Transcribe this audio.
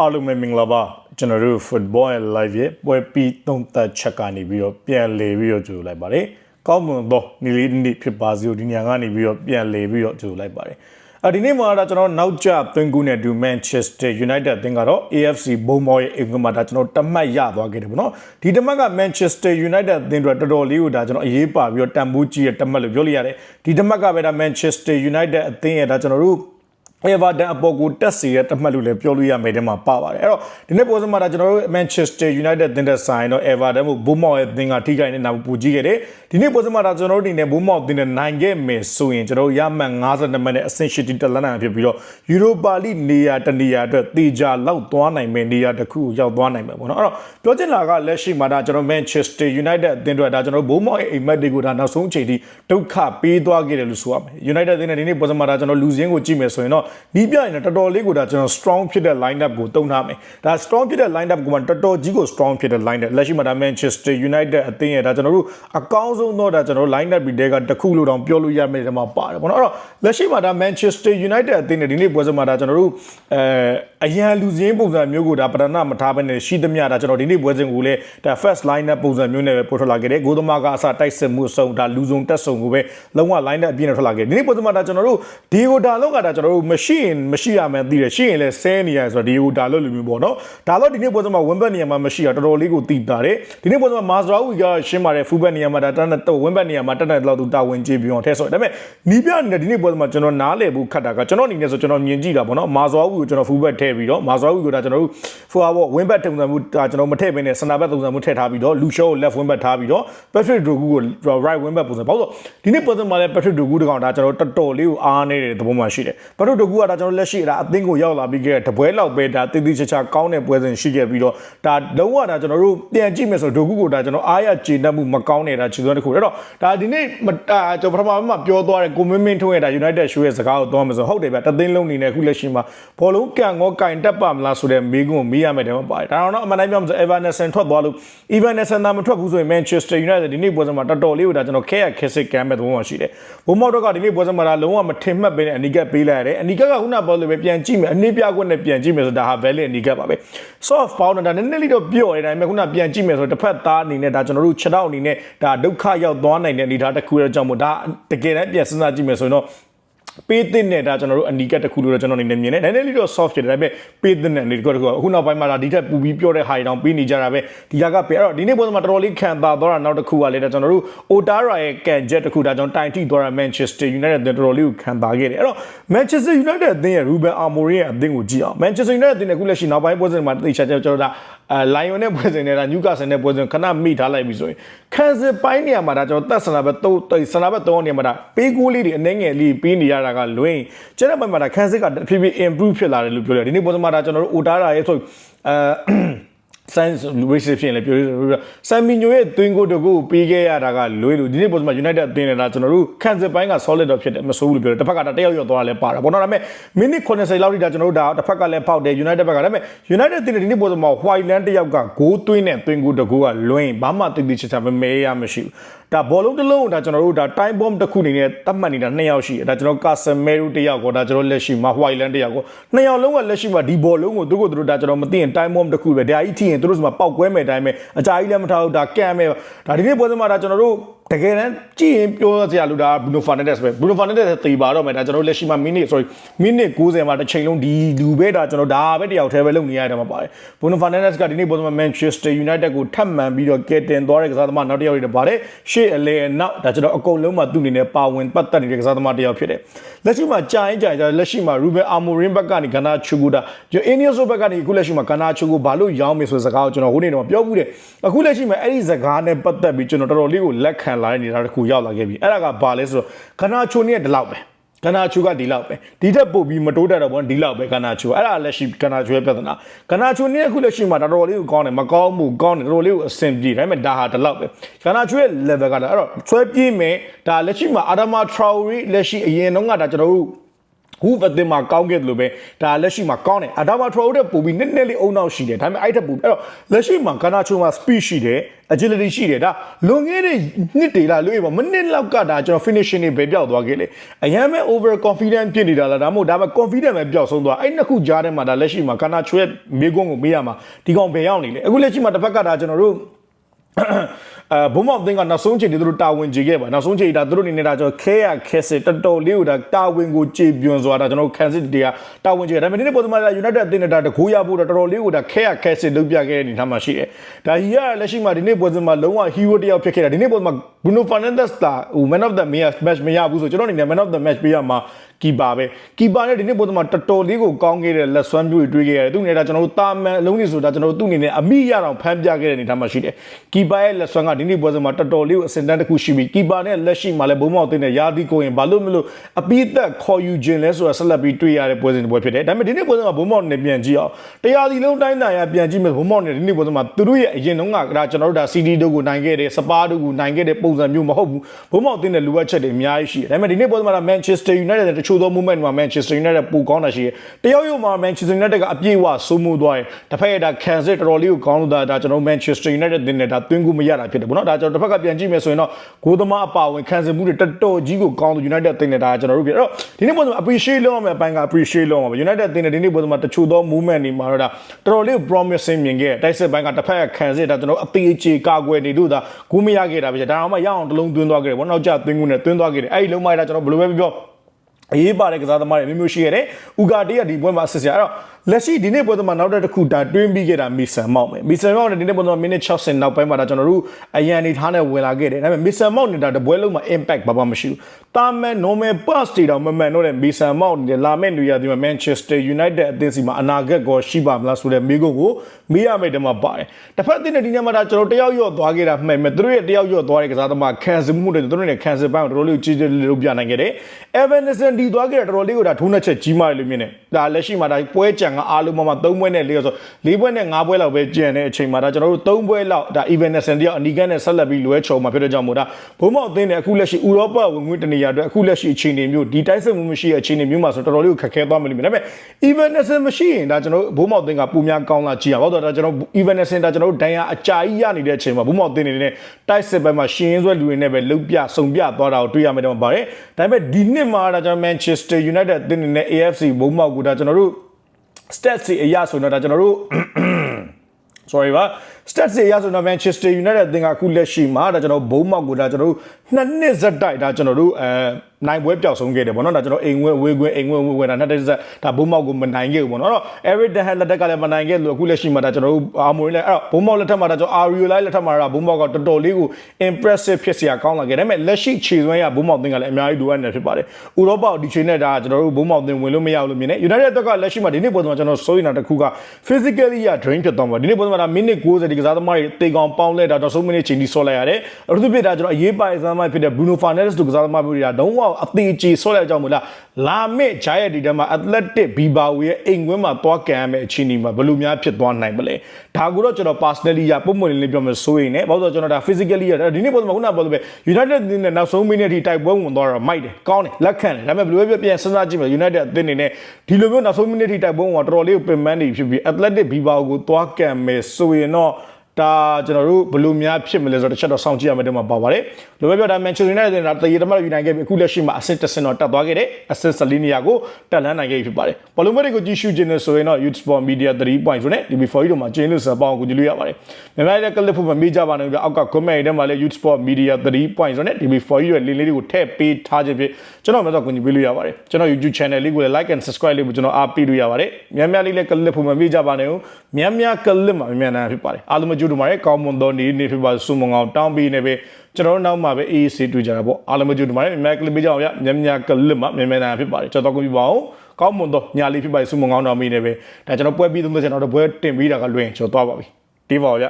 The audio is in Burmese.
အားလုံးပဲမင်္ဂလာပါကျွန်တော်တို့ football and live ရဲ့ပွဲပြီးသုံးသက်ချက်ကနေပြီးတော့ပြန်လည်ပြီးတော့ကြိုလိုက်ပါတယ်ကောင်းမွန်သောနေ့လေးနေ့ဖြစ်ပါစေဒီညကနေပြီးတော့ပြန်လည်ပြီးတော့ကြိုလိုက်ပါတယ်အဒီနေ့မှာတော့ကျွန်တော်နောက်ကျသွင်းကူးနဲ့ဒူ Manchester United အသင်းကတော့ AFC ဘုံမော်ရဲ့အင်္ဂမှာဒါကျွန်တော်တတ်မှတ်ရသွားခဲ့တယ်ပေါ့နော်ဒီတတ်မှတ်က Manchester United အသင်းတို့တော်တော်လေးကိုဒါကျွန်တော်အရေးပါပြီးတော့တန်ဖိုးကြီးရဲ့တတ်မှတ်လို့ပြောလို့ရတယ်ဒီတတ်မှတ်ကပဲဒါ Manchester United အသင်းရဲ့ဒါကျွန်တော်တို့ Everton အပေါ်ကိုတက်စီတဲ့တတ်မှတ်လို့လည်းပြောလို့ရမယ်တဲ့မှာပါပါတယ်အဲ့တော့ဒီနေ့ပေါ်စမှာဒါကျွန်တော်တို့ Manchester United တင်တဲ့ဆိုင်တော့ Everton ကိုဘုံမောက်ရဲ့တင်ကထိခိုက်နေတာပူကြီးခဲ့တယ်ဒီနေ့ပေါ်စမှာဒါကျွန်တော်တို့ဒီနေ့ဘုံမောက်တင်တဲ့နိုင်ခဲ့မယ်ဆိုရင်ကျွန်တော်ရမှန်52မိနစ်အဆင့်ရှိတီတက်လန်းနိုင်ဖြစ်ပြီးတော့ Europa League နေရာတနေရာအတွက်တေချာလောက်သွားနိုင်မယ်နေရာတစ်ခုကိုရောက်သွားနိုင်မယ်ပေါ့နော်အဲ့တော့ပြောချင်တာကလက်ရှိမှာဒါကျွန်တော် Manchester United အသင်းတွေဒါကျွန်တော်ဘုံမောက်ရဲ့အိမ်မက်တွေကိုဒါနောက်ဆုံးအချိန်ထိဒုက္ခပေးသွားခဲ့တယ်လို့ဆိုရမယ် United အသင်းနဲ့ဒီနေ့ပေါ်စမှာဒါကျွန်တော်လူစင်းကိုကြည့်မယ်ဆိုရင်တော့ဒီပြရင်တော်တော်လေးကိုဒါကျွန်တော် strong ဖြစ်တဲ့ line up ကိုတုံးထားမယ်ဒါ strong ဖြစ်တဲ့ line up ကိုမှတော်တော်ကြီးကို strong ဖြစ်တဲ့ line up လက်ရှိမှာဒါ Manchester United အသင်းရဲ့ဒါကျွန်တော်တို့အကောင်းဆုံးတော့ဒါကျွန်တော် line up တွေကတစ်ခုလို့တောင်ပြောလို့ရမယ်ဒီမှာပါတယ်ပေါ့နော်အဲ့တော့လက်ရှိမှာဒါ Manchester United အသင်းနဲ့ဒီနေ့ပွဲစဉ်မှာဒါကျွန်တော်တို့အဲအရန်လူစင်းပုံစံမျိုးကိုဒါပထမမထားဘဲနဲ့ရှိသမျှဒါကျွန်တော်ဒီနေ့ပွဲစဉ်ကိုလည်းဒါ first line up ပုံစံမျိုးနဲ့ပဲပို့ထွက်လာခဲ့တယ်ဂိုးသမားကအစတိုက်စစ်မှုဆုံးဒါလူစုံတက်ဆုံကိုပဲလုံးဝ line up အပြည့်နဲ့ထွက်လာခဲ့တယ်ဒီနေ့ပွဲစဉ်မှာဒါကျွန်တော်တို့ဒီကိုဒါလောက်ကဒါကျွန်တော်တို့မရှိရင်မရှိရမယ်သိတယ်ရှိရင်လည်းဆဲနေရဆိုတော့ဒီကိုဒါလို့လူမျိုးပေါ့နော်ဒါတော့ဒီနေ့ပွဲစဉ်မှာဝင်းဘက်နေရာမှာမရှိရတော်တော်လေးကိုတည်တာတယ်ဒီနေ့ပွဲစဉ်မှာမာဇရာဝီကရှင်းပါတယ်ဖူဘက်နေရာမှာဒါတန်းတော့ဝင်းဘက်နေရာမှာတက်တဲ့လောက်သူတာဝန်ကြီးပြီးအောင်ထဲဆိုဒါပေမဲ့နီးပြနေတဲ့ဒီနေ့ပွဲစဉ်မှာကျွန်တော်နားလည်ဖို့ခတ်တာကကျွန်တော်အနေနဲ့ဆိုကျွန်တော်မြင်ကြည့်တာပေါ့နော်မာဇရာဝီကိုကျွန်တော်ဖူဘက်ထည့်ပြီးတော့မာဇရာဝီကိုဒါကျွန်တော်တို့ဖူဟာဘောဝင်းဘက်တုံစံမှုဒါကျွန်တော်မထည့်ဘဲနဲ့စနာဘက်တုံစံမှုထည့်ထားပြီးတော့လူရှောကို left wing back ထားပြီးတော့ Patrick Dogu ကို right wing back ပုံစံပေါ့ဆိုဒီနေ့ပွဲစဉ်မှာလည်း Patrick Dogu တကောင်ဒါကျွန်တော်တော်တော်လေးကိုအားနေတဲ့သဘောမှရှိတယ် Patrick Dogu ကဒါကျွန်တော်လက်ရှိဒါအသင်းကိုရောက်လာပြီးခဲ့တဲ့တပွဲလောက်ပဲဒါတည်တည်ချာချာကောင်းတဲ့ပွဲစဉ်ရှိခဲ့ပြီးတော့ဒါလုံးဝဒါကျွန်တော်တို့ပြန်ကြည့်မယ်ဆိုတော့ Dogu ကိုဒါကျွန်တော်အားရကျေနပ်မှုမကောင်းနေတာခြေစွမ်းတစ်ခုအဲ့တော့ဒါဒီနေ့ဒါကျွန်တော်ပထမမှာပြောသွားတဲ့ကိုမင်းမင်းထွန်းရဲ့ဒါ United show ရဲ့စကားကိုသွားမယ်ဆိုဟုတ်တယ်ဗျတသိန်းလုံးနေနဲ့အခုလက်ရှိမှာဘောလုံးကန်ငေါကင်တက်ပါမလားဆိုတဲ့မေးခွန်းကိုမေးရမယ်တယ်မပါတယ်ဒါတော့အမှန်တိုင်းပြောမှဆို Evanescence ထွက်သွားလို့ Evanescence သာမထွက်ဘူးဆိုရင် Manchester United ဒီနေ့ပွဲစဉ်မှာတော်တော်လေးကိုဒါကျွန်တော်ခဲရခက်စစ်ကမ်းမဲ့သဘောမှရှိတယ်ဘုံမောက်တော့ကဒီနေ့ပွဲစဉ်မှာဒါလုံးဝမထင်မှတ်ပေးတဲ့အနီကက်ပေးလိုက်ရတယ်အနီကက်ကခုနပြောလို့ပဲပြန်ကြည့်မယ်အနည်းပြခွင့်နဲ့ပြန်ကြည့်မယ်ဆိုဒါဟာ valid အနီကက်ပါပဲ soft pound ဒါနည်းနည်းလေးတော့ပြော့နေတယ်ဒါပေမဲ့ခုနပြန်ကြည့်မယ်ဆိုတစ်ဖက်သားအနေနဲ့ဒါကျွန်တော်တို့ခြေထောက်အနေနဲ့ဒါဒုက္ခရောက်သွားနိုင်တဲ့အနေအထားတစ်ခုရဲ့ကြောင့်မို့ဒါတကယ်တမ်းပြန်စဉ်းစားကြည့်မယ်ဆိုရင်တော့ ပေးတဲ့နဲ့ဒါကျွန်တော်တို့အနီကက်တစ်ခုလို့တော့ကျွန်တော်အနေနဲ့မြင်တယ်။နည်းနည်းလေးတော့ soft ဖြစ်တယ်ဒါပေမဲ့ပေးတဲ့နဲ့အနေတစ်ခုတစ်ခုအခုနောက်ပိုင်းမှာဒါဒီထက်ပူပြီးပြောတဲ့ဟာတွေတောင်ပေးနေကြတာပဲဒီကကပေးအဲ့တော့ဒီနေ့ပုံစံမှာတော်တော်လေးခံသာသွားတာနောက်တစ်ခုကလည်းဒါကျွန်တော်တို့ Otara ရဲ့ကန်ဂျက်တစ်ခုဒါကျွန်တော်တိုင်ထိသွားတာ Manchester United တော်တော်လေးကိုခံသာခဲ့တယ်။အဲ့တော့ Manchester United အသင်းရဲ့ Ruben Amorim ရဲ့အသင်းကိုကြည့်အောင် Manchester United အသင်းရဲ့အခုလက်ရှိနောက်ပိုင်းပွဲစဉ်မှာတိတ်ချာကျွန်တော်တို့ဒါ အဲ Lion နဲ့ပွဲစဉ်နဲ့ဒါ Newcastle နဲ့ပွဲစဉ်ခဏမိထားလိုက်ပြီဆိုရင်ခံစစ်ပိုင်းနေရာမှာဒါကျွန်တော်တက်ဆန္ဒဘက်3ဆန္ဒဘက်3နေရာမှာဒါပေးကိုးလေးတွေအနှဲငယ်လေးပေးနေရတာကလွင်ကျတဲ့ဘက်မှာဒါခံစစ်ကတဖြည်းဖြည်း improve ဖြစ်လာတယ်လို့ပြောတယ်ဒီနေ့ပွဲစဉ်မှာဒါကျွန်တော်တို့ Otara ရဲ့ဆိုအဲ science reception လည်းပြောရဆမ်မီညိုရဲ့တွင်းကိုတကူပေးခဲ့ရတာကလွေးလို့ဒီနေ့ပုံစံမှာ United အသင်းနေတာကျွန်တော်တို့ခံစစ်ပိုင်းက solid တော့ဖြစ်တယ်မဆိုးဘူးလို့ပြောတယ်တစ်ဖက်ကတယောက်ရောက်သွားလဲပါတာပေါ့နော်ဒါပေမဲ့မိနစ်80လောက်ထိဒါကျွန်တော်တို့ဒါတစ်ဖက်ကလည်းဖောက်တယ် United ဘက်ကဒါပေမဲ့ United အသင်းဒီနေ့ပုံစံမှာ Whiteland တယောက်ကဂိုးသွင်းတဲ့တွင်းကိုတကူကလွင်ဘာမှတိတိကျကျမမဲရမရှိဘူး ဒါဘောလုံးတစ်လုံးဒါကျွန်တော်တို့ဒါ time bomb တစ်ခုအနေနဲ့တတ်မှတ်နေတာနှစ်ယောက်ရှိတယ်ဒါကျွန်တော်ကာဆယ်မဲရူတစ်ယောက်ကိုဒါကျွန်တော်လက်ရှိမှာ Whiteland တစ်ယောက်ကိုနှစ်ယောက်လုံးကလက်ရှိမှာဒီဘောလုံးကိုသူတို့ကသူတို့ဒါကျွန်တော်မသိရင် time bomb တစ်ခုပဲဒါကြီးထိရင်သူတို့စမှာပောက်ကွဲမယ်အတိုင်းပဲအကြာကြီးလည်းမထားဘူးဒါကမ်မယ်ဒါဒီနေ့ပွဲစဉ်မှာဒါကျွန်တော်တို့ တကယ်တမ်းကြည့်ရင်ပြောစရာလို့ဒါဘရူနိုဖာနက်ဒက်စ်ပဲဘရူနိုဖာနက်ဒက်စ်သေပါတော့မယ်ဒါကျွန်တော်လက်ရှိမှာမိနစ် sorry မိနစ်90မှာတစ်ချိန်လုံးဒီလူပဲဒါကျွန်တော်ဒါပဲတယောက်တည်းပဲလုပ်နေရတယ်မှာပါတယ်ဘရူနိုဖာနက်ဒက်စ်ကဒီနေ့ပေါ်မှာ Manchester United ကိုထပ်မံပြီးတော့ကယ်တင်သွားတဲ့ကစားသမားနောက်တစ်ယောက်တွေပါတယ်ရှေ့အလဲအနောက်ဒါကျွန်တော်အကုန်လုံးမှာသူ့အနေနဲ့ပါဝင်ပတ်သက်နေတဲ့ကစားသမားတစ်ယောက်ဖြစ်တယ်လက်ရှိမှာကြာရင်ကြာရင်လက်ရှိမှာ Ruben Amorim ဘက်ကနေကနာချူကူဒါကျွန်တော် Ineos ဘက်ကနေအခုလက်ရှိမှာကနာချူကူဘာလို့ရောင်းမယ်ဆိုတဲ့စကားကိုကျွန်တော်ဟိုနေ့တော့ပြောဘူးတယ်အခုလက်ရှိမှာအဲ့ဒီစကားနဲ့ပတ်သက်ပြီးကျွန်တော်တော်တော်လေးကိုလက်ခံလာတဲ့နေတာတစ်ခုရောက်လာခဲ့ပြီအဲ့ဒါကဘာလဲဆိုတော့ကနာချိုနဲ့ဒီလောက်ပဲကနာချိုကဒီလောက်ပဲဒီထက်ပို့ပြီးမတိုးတက်တော့ဘောဒီလောက်ပဲကနာချိုအဲ့ဒါလက်ရှိကနာချိုရဲ့ပြဿနာကနာချိုနဲ့အခုလက်ရှိမှာတော်တော်လေးကိုကောင်းတယ်မကောင်းမှုကောင်းတယ်တော်တော်လေးကိုအဆင်ပြေဒါပေမဲ့ဒါဟာဒီလောက်ပဲကနာချိုရဲ့ level ကဒါအဲ့တော့ဆွဲပြေးမယ်ဒါလက်ရှိမှာအာဒမာထရာအိုရီလက်ရှိအရင်တော့ကဒါကျွန်တော်တို့ ဟူဘတ်တင်မှာကောင်းခဲ့တယ်လို့ပဲဒါလက်ရှိမှာကောင်းတယ်အဒါမှာထရိုတဲ့ပူပြီးနည်းနည်းလေးအုံနောက်ရှိတယ်ဒါပေမဲ့အဲ့ထက်ပူအဲ့တော့လက်ရှိမှာကနာချိုမှာ speed ရှိတယ် agility ရှိတယ်ဒါလွန်ခဲ့တဲ့နှစ်တွေလားလို့ရပါမနစ်လောက်ကဒါကျွန်တော် finishing တွေပဲပြောက်သွားခဲ့လေအရင်ပဲ over confident ဖြစ်နေတာလားဒါမှမဟုတ်ဒါပေမဲ့ confident ပဲပျောက်ဆုံးသွားအဲ့နှစ်ခုကြားထဲမှာဒါလက်ရှိမှာကနာချိုရဲ့မိကွန်းကိုမေးရမှာဒီကောင်ဘယ်ရောက်နေလဲအခုလက်ရှိမှာတစ်ဖက်ကဒါကျွန်တော်တို့ အဲဘုံမောက်သင်းကနောက်ဆုံးချိန်တွေသူတို့တာဝန်ကြေခဲ့ပါနောက်ဆုံးချိန်ဒါသူတို့အနေနဲ့ဒါကျွန်တော်ခဲရခဲစစ်တော်တော်လေးကိုဒါတာဝန်ကိုကြေပြွန်စွာဒါကျွန်တော်ခန်းစစ်တွေကတာဝန်ကြေဒါပေမဲ့ဒီနေ့ပုံစံမှာ United အသင်းနဲ့ဒါတကူရဖို့တော့တော်တော်လေးကိုဒါခဲရခဲစစ်လုပ်ပြခဲ့တဲ့အနေထားမှာရှိတယ်ဒါဟီရလက်ရှိမှာဒီနေ့ပုံစံမှာလုံးဝ hero တယောက်ဖြစ်ခဲ့တာဒီနေ့ပုံစံမှာ Bruno Fernandes တာဟို man of the match မရဘူးဆိုကျွန်တော်အနေနဲ့ man of the match ပေးရမှာကီပါပဲကီပါနဲ့ဒီနေ့ပုံစံမှာတော်တော်လေးကိုကောင်းခဲ့တဲ့လက်စွမ်းမျိုးတွေတွေ့ခဲ့ရတယ်သူနေတာကျွန်တော်တို့တာမန်အလုံးနေဆိုတာကျွန်တော်တို့သူ့အနေနဲ့အမိရအောင်ဖမ်းပြခဲ့တဲ့အနေထားမှာရှိတယ်ကီပါရဲ့လက်စွမ်းကဒီနေ့ပွဲစဉ်မှာတော်တော်လေးကိုအစင်တန်းတစ်ခုရှိပြီးကီပါနဲ့လက်ရှိမှာလည်းဘုံမောက်တင်တဲ့ယာဒီကိုရင်ဘာလို့မလို့အပိသက်ခေါ်ယူခြင်းလဲဆိုတာဆက်လက်ပြီးတွေ့ရတဲ့ပွဲစဉ်တစ်ပွဲဖြစ်တယ်ဒါပေမဲ့ဒီနေ့ပွဲစဉ်မှာဘုံမောက်နဲ့ပြန်ကြည့်အောင်တရားစီလုံးတိုင်းတာရပြန်ကြည့်မယ်ဘုံမောက်နဲ့ဒီနေ့ပွဲစဉ်မှာသူတို့ရဲ့အရင်တုန်းကဒါကျွန်တော်တို့ဒါ CD တို့ကိုနိုင်ခဲ့တယ်စပါးတို့ကိုနိုင်ခဲ့တဲ့ပုံစံမျိုးမဟုတ်ဘူးဘုံမောက်တင်တဲ့လူဝက်ချက်တွေအများကြီးရှိတယ်ဒါပေမဲ့ဒီနေ့ပွဲစဉ်မှာ Manchester United တချို့သော movement မှာ Manchester United ပူကောင်းတာရှိတယ်တယောက်ယောက်မှာ Manchester United ကအပြည့်အဝစိုးမိုးသွားတယ်တစ်ဖက်ကဒါခံစစ်တော်တော်လေးကိုကောင်းလို့ဒါဒါကျွန်တော် Manchester United တင်နေတာသွင်းကူမရတာဖြစ်တယ်ဗောနော်ဒါကျွန်တော်တစ်ဖက်ကပြန်ကြည့်မယ်ဆိုရင်တော့ဂိုးသမားအပါဝင်ခံစစ်မှုတွေတော်တော်ကြီးကိုကောင်းလို့ United တင်နေတာကျွန်တော်တို့ပြအဲ့တော့ဒီနေ့ပုံစံ appreciate လုပ်ရမယ့်အပိုင်းက appreciate လုပ်ရမှာ United တင်တဲ့ဒီနေ့ပုံစံမှာတချို့သော movement တွေမှာတော့ဒါတော်တော်လေး promising မြင်ခဲ့တိုက်စစ်ပိုင်းကတစ်ဖက်ကခံစစ်ဒါကျွန်တော်အသေးအချေကာကွယ်နေလို့ဒါဂိုးမရခဲ့တာပဲဒါအောင်မှရအောင်တလုံးသွင်းသွားခဲ့တယ်ဗောနောက်ကျသွင်းကူနဲ့သွင်းသွားခဲ့တယ်အဲ့ဒီလုံးမိုက်ဒါကျွန်တော်ဘယ်လိုပဲပြော အရေးပါတဲ့ကစားသမားတွေမျိုးမျိုးရှိရတယ်။ဥကာတေးကဒီပွဲမှာဆစ်စရာအဲ့တော့ လက်ရှိဒီနေ့ပွဲသမားနောက်တစ်ခုဒါတွင်းပြီးခဲ့တာမီဆန်မောက်ပဲ။မီဆန်မောက်နဲ့ဒီနေ့ပွဲသမားမိနစ်60နောက်ပိုင်းမှာဒါကျွန်တော်တို့အရန်နေထားနဲ့ဝင်လာခဲ့တယ်။ဒါပေမဲ့မီဆန်မောက်နေတာတပွဲလုံးမှာ impact ဘာမှမရှိဘူး။တာမန် normal pass တွေတော့မမှန်တော့တဲ့မီဆန်မောက်နေလာမဲ့နေရာဒီမှာ Manchester United အသင်းစီမှာအနာဂတ်ကောရှိပါမလားဆိုတဲ့မိကုန်းကိုမေးရမယ့်တမှာပါတယ်။တစ်ဖက်အသင်းနဲ့ဒီနေ့မှာဒါကျွန်တော်တယောက်ယော့သွားခဲ့တာမှန်မယ်။သူတို့ရဲ့တယောက်ယော့သွားတဲ့ကစားသမားခံစမှုတွေသူတို့နဲ့ခံစပိုင်းကိုတော်တော်လေးကြီးကြီးလေးလုပ်ပြနိုင်ခဲ့တယ်။ Evanescence ဒီသွားခဲ့တာတော်တော်လေးကိုဒါထိုးနှက်ချက်ကြီးမားတယ်လို့မြင်တယ်။ဒါလက်ရှိမှာဒါပွဲကြံကအားလုံးမှာ3ပွဲနဲ့4ဆို4ပွဲနဲ့5ပွဲလောက်ပဲကြံတဲ့အချိန်မှာဒါကျွန်တော်တို့3ပွဲလောက်ဒါ Evanescence တယောက်အနီကန်နဲ့ဆက်လက်ပြီးလွဲချုံမှာဖြစ်တဲ့ကြောင့်မို့ဒါဘုံမောက်အသင်းနဲ့အခုလက်ရှိဥရောပဝင်ငွေတနေရာအတွက်အခုလက်ရှိအခြေအနေမျိုးဒီတိုက်စစ်မှုမရှိတဲ့အခြေအနေမျိုးမှာဆိုတော်တော်လေးကိုခက်ခဲသွားမယ်လို့မြင်တယ်။ဒါပေမဲ့ Evanescence မရှိရင်ဒါကျွန်တော်တို့ဘုံမောက်အသင်းကပုံများကောင်းလာကြည့်ရအောင်။ဘာလို့လဲဒါကျွန်တော် Evanescence ဒါကျွန်တော်တို့ဒဏ်ရာအကြာကြီးရနေတဲ့အချိန်မှာဘုံမောက်အသင်းနေနဲ့တိုက်စစ်ဘက်မှာရှင်ရင်းဆွဲလူတွေနဲ့ပဲလုတ်ပြစုံပြသွားတာကိုတွေ့ရမယ်တော့ပါတယ်။ဒါပေမဲ့ဒီနှစ်မှာဒါကျွန်တော် Manchester United အသင်းနေနဲ့ AFC ဘုံမောက်ကိုဒါကျွန်တော်တို့ stats တွေအရဆိုတော့ဒါကျွန်တော်တို့ sorry ပါ stats တွေအရဆိုတော့ Manchester United အသင်းကအခုလက်ရှိမှာဒါကျွန်တော်ဘုံမောက်ကိုဒါကျွန်တော်တို့နှစ်နှစ်ဇက်တိုက်ဒါကျွန်တော်တို့အဲနိုင်ပွဲပျောက်ဆုံးခဲ့တယ်ပေါ့နော်ဒါကျွန်တော်အိမ်ဝဲဝေးခွင်းအိမ်ဝဲဝေးခွင်းဒါနှစ်တစ်ဇက်ဒါဘုံမောက်ကိုမနိုင်ခဲ့ဘူးပေါ့နော်အဲ့တော့ Eric Ten Hag လက်ထက်ကလည်းမနိုင်ခဲ့လို့အခုလက်ရှိမှာဒါကျွန်တော်တို့အာမိုရီလည်းအဲ့တော့ဘုံမောက်လက်ထက်မှာဒါကျွန်တော် Ario လိုက်လက်ထက်မှာဒါဘုံမောက်ကတော်တော်လေးကို impressive ဖြစ်စရာကောင်းလာခဲ့တယ်ဒါပေမဲ့လက်ရှိခြေစွမ်းရဘုံမောက်သင်းကလည်းအများကြီးလိုအပ်နေဖြစ်ပါတယ်ဥရောပဒီချိန်နဲ့ဒါကျွန်တော်တို့ဘုံမောက်သင်းဝင်လို့မရဘူးလို့မြင်တယ် United အတွက်ကလက်ရှိမှာဒီနေ့ပွဲမှာကျွန်တော်စိုးရိမ်တာတစ်ခုက physically ရ drain ဖြစ်သွားမှာဒီနေ့ပွဲမှာဒါမိနစ်90ဒီကစားသမားတွေတေကောင်ပေါင်းလဲတာတော့ဆုံးမိနစ်ချိန်ကြီးဆော့လိုက်ရတယ်အထူးသဖြင့်ဒါကျွန်တော်အရေးပါတဲ့ကစားသမားဖြစ်တဲ့ Bruno Fernandes တို့ကစားသမားမျိုးတွေကလုံးဝအသေးကြီးဆော့လိုက်ကြအောင်မလားလာမဲ့ဂျာရဲ့ဒီတန်းမှာ Athletic Bilbao ရဲ့အိမ်ကွင်းမှာသွားကန်ရမယ့်အခြေအနေမှာဘယ်လိုများဖြစ်သွားနိုင်မလဲဒါကိုတော့ကျွန်တော် personally ရပုံမှန်လေးပြောမယ်ဆိုရင်ねဘာလို့ဆိုတော့ကျွန်တော်ဒါ physically ရဒီနေ့ပုံမှာခုနကပြောလို့ပဲ United အသင်းနဲ့နောက်ဆုံးမိနစ်ထိတိုက်ပွဲဝင်သွားတော့မိုက်တယ်ကောင်းတယ်လက်ခံတယ်ဒါပေမဲ့ဘယ်လိုပဲပြန်စဉ်းစားကြည့်မယ် United အသင်းနေနဲ့ဒီလိုမျိုးနောက်ဆုံးမိနစ်ထိတိုက်ပွဲဝင်တော့တော်တော်လေးကိုပင်ပန်းနေဖြစ်ပြီး Athletic Bilbao ကိုသွားကန်မယ်ဆိုရင်တော့ ဒါကျွန်တော်တို့ဘယ်လိုများဖြစ်မလဲဆိုတော့တစ်ချက်တော့စောင့်ကြည့်ရမယ်တဲ့မှာပါပါတယ်။လိုပဲပြောဒါ Manchester United ကတရေတမတ်ယူနိုင်ခဲ့ပြီအခုလက်ရှိမှာအဆင့်တစ်ဆင့်တော့တက်သွားခဲ့တယ်။အဆင့်14နေရာကိုတက်လန်းနိုင်ခဲ့ပြီဖြစ်ပါတယ်။ဘောလုံးပွဲတွေကိုကြည့်ရှုခြင်းနဲ့ဆိုရင်တော့ Youth Sport Media 3 point ဆိုနဲ့ DB4 တို့မှာကျင်းလို့စပေါင်းကိုကြည့်လို့ရပါတယ်။မြန်မာရဲ့ကလစ်ဖို့မမေ့ကြပါနဲ့ဗျအောက်က comment ထဲမှာလည်း Youth Sport Media 3 point ဆိုနဲ့ DB4 ရဲ့လင်းလေးတွေကိုထည့်ပေးထားခြင်းဖြင့်ကျွန်တော်မျိုးတော့ကိုကြည့်ပေးလို့ရပါတယ်။ကျွန်တော် YouTube channel လေးကိုလည်း like and subscribe လေးကိုကျွန်တော်အားပေးလို့ရပါတယ်။များများလေးလည်းကလစ်ဖို့မမေ့ကြပါနဲ့။များများကလစ်မှာမြန်မြန်နာဖြစ်ပါတယ်။အားလုံးမကြိုးတူပါရဲ့ကောင်းမွန်သောနေ့နေ့ဖြစ်ပါစုံမငအောင်တောင်းပေးနေပဲကျွန်တော်တို့နောက်မှာပဲအေးအေးဆေးတွေ့ကြတာပေါ့အားလုံးမကြိုးတူပါရဲ့မြန်ကလစ်ပေးကြအောင်ရမြန်မြန်ကလစ်မှာမြန်မြန်နာဖြစ်ပါတယ်ကျွန်တော်ကွန်ပျူတာအောင်ကောင်းမွန်သောညာလေးဖြစ်ပါစုံမငအောင်တောင်းပေးနေပဲဒါကျွန်တော်ပွဲပြီးသုံးသက်ကျွန်တော်တို့ပွဲတင်ပြီးတာကလွင်ကျွန်တော်သွားပါပြီဒီပါဗျ